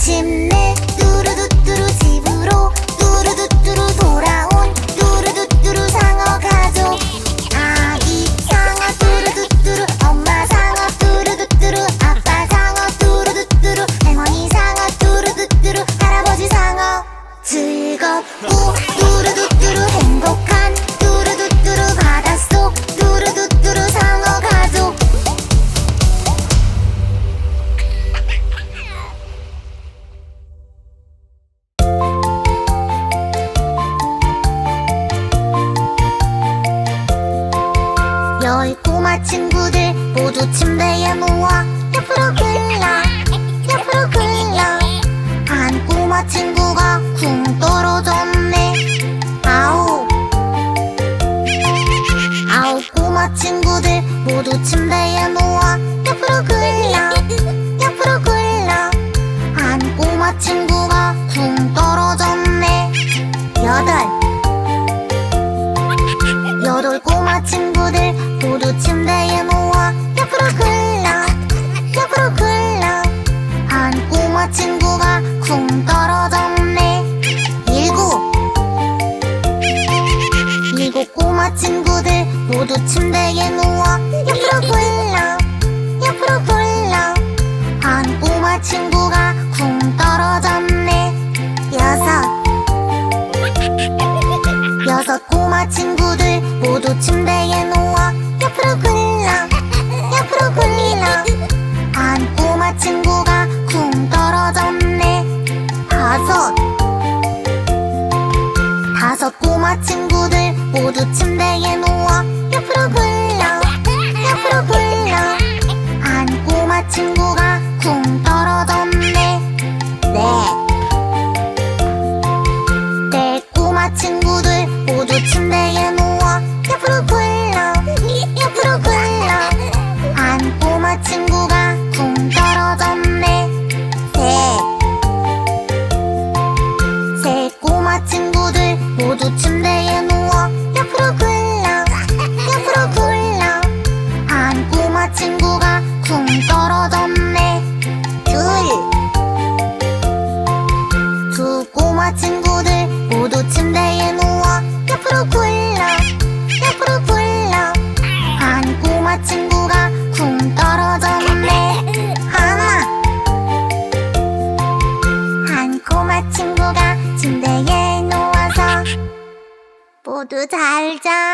마침내 뚜루두뚜루 집으로 뚜루두뚜루 돌아온 뚜루두뚜루 상어 가족. 아기 상어 뚜루두뚜루 엄마 상어 뚜루두뚜루 아빠 상어 뚜루두뚜루 할아버지 상어. 즐겁고 모두 침대에 누워 옆으로 굴러 옆으로 굴러. 한 꼬마 친구가 쿵 떨어졌네. 아우 아우 꼬마 친구들 모두 침대에 누워 여섯 꼬마 친구들 모두 침대에 누워 옆으로 굴러 옆으로 굴러. 한 꼬마 친구가 쿵 떨어졌네. 다섯. 다섯 꼬마 친구들 모두 침대에 누워 옆으로 굴러 옆으로 굴러. 한 꼬마 친구가 친구들 모두 침대에 누워 옆으로 굴러 옆으로 굴러. 한 꼬마 친구가 쿵 떨어졌네. 하나. 한 꼬마 친구가 침대에 누워서 모두 잘 자.